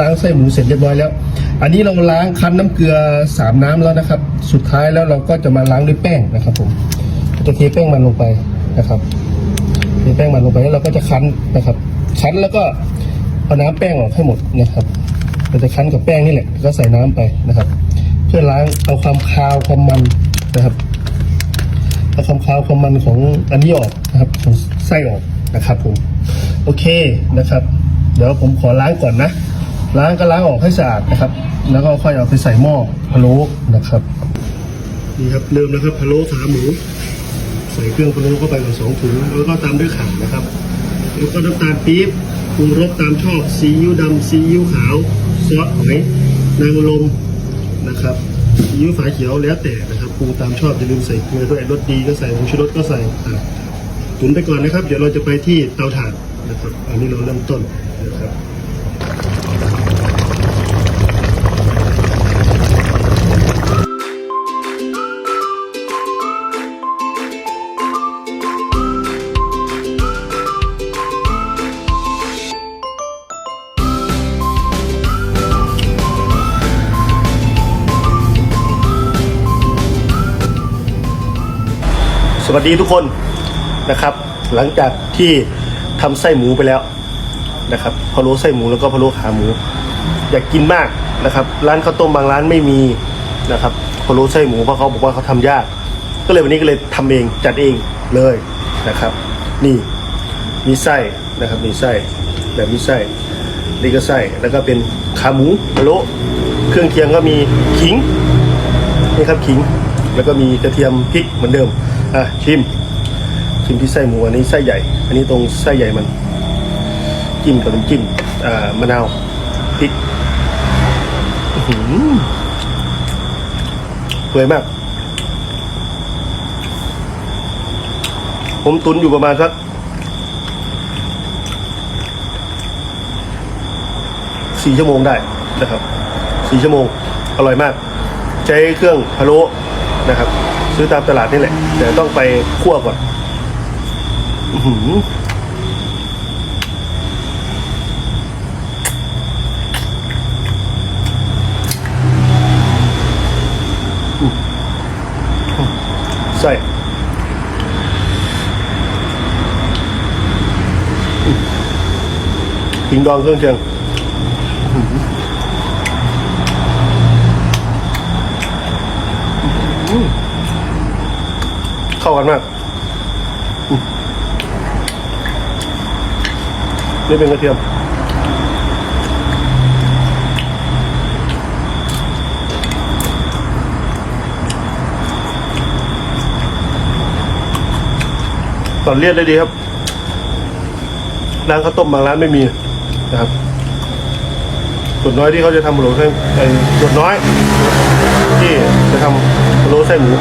ล้างไส้หมูเสร็จเรียบร้อยแล้ว อันนี้เราล้างคั้นน้ำเกลือสามน้ำแล้วนะครับ สุดท้ายแล้วเราก็จะมาล้างด้วยแป้งนะครับผมจะเทแป้งมันลงไปนะครับเทแป้งมันลงไปแล้วเราก็จะคั้นนะครับ คั้นแล้วก็เอาน้ำแป้งออกให้หมดนะครับเราจะคั้นกับแป้งนี่แหละแล้วก็ใส่น้ำไปนะครับ เพื่อล้างเอาความคาวความมันนะครับเอาความคาวความมันของอันนี้ออกนะครับของไส้ออกนะครับผมโอเคนะครับ เดี๋ยวผมขอล้างก่อนนะ ล้างก็ล้างออกให้สะอาดนะครับ แล้วก็ค่อยเอาไปใส่หม้อพะโล้นะครับนี่ครับเริ่มแล้วครับพะโล้ขาหมู ใส่เครื่องพะโล้เข้าไปก่อนสองถุงแล้วก็ตามด้วยข่านะครับ แล้วก็น้ำตาลปี๊บปรุงรสตามชอบซีอิ๊วดำซีอิ๊วขาวซอสหอยนางรมนะครับซีอิ๊วฝาเขียวแล้วแต่นะครับปรุงตามชอบอย่าลืมใส่เกลือด้วยรสดีก็ใส่ผงชูรสก็ใส่ตุ๋นไปก่อนนะครับ เดี๋ยวเราจะไปที่เตาถ่านนะครับ อันนี้เราเริ่มต้นนะครับ สวัสดีทุกคนนะครับ หลังจากที่ทำไส้หมูไปแล้วนะครับพะโล้ไส้หมูแล้วก็พะโล้ขาหมู อยากกินมากนะครับ ร้านข้าวต้มบางร้านไม่มีนะครับพะโล้ไส้หมูเพราะเขาบอกว่าเขาทำยาก ก็เลยวันนี้ก็เลยทำเองจัดเองเลยนะครับ นี่มีไส้นะครับมีไส้แบบมีไส้นี่ก็ไส้แล้วก็เป็นขาหมูพะโล้เครื่องเคียงก็มีขิงนี่ครับขิง แล้วก็มีกระเทียมพริกเหมือนเดิม อะชิม ชิมที่ไส้หมูอันนี้ไส้ใหญ่ อันนี้ตรงไส้ใหญ่มัน จิ้มกับน้ำจิ้มอ่ามะนาวพริกหือเปื่อยมาก ผมตุนอยู่ประมาณสักสี่ชั่วโมงได้นะครับสี่ชั่วโมง อร่อยมาก ใช้เครื่องพะโล้นะครับ ซื้อตามตลาดนี่แหละ แต่ต้องไปคั่วก่อนใส่ิงดองเครื่องเคียง เข้ากันมาก นี่เป็นกระเทียม ตอนเลียดได้ดีครับ ร้านข้าวต้มบางร้านไม่มีนะครับส่วนน้อยที่เขาจะทำโรไส้ไอ้ส่วนน้อย ที่จะทำโรไส้หมู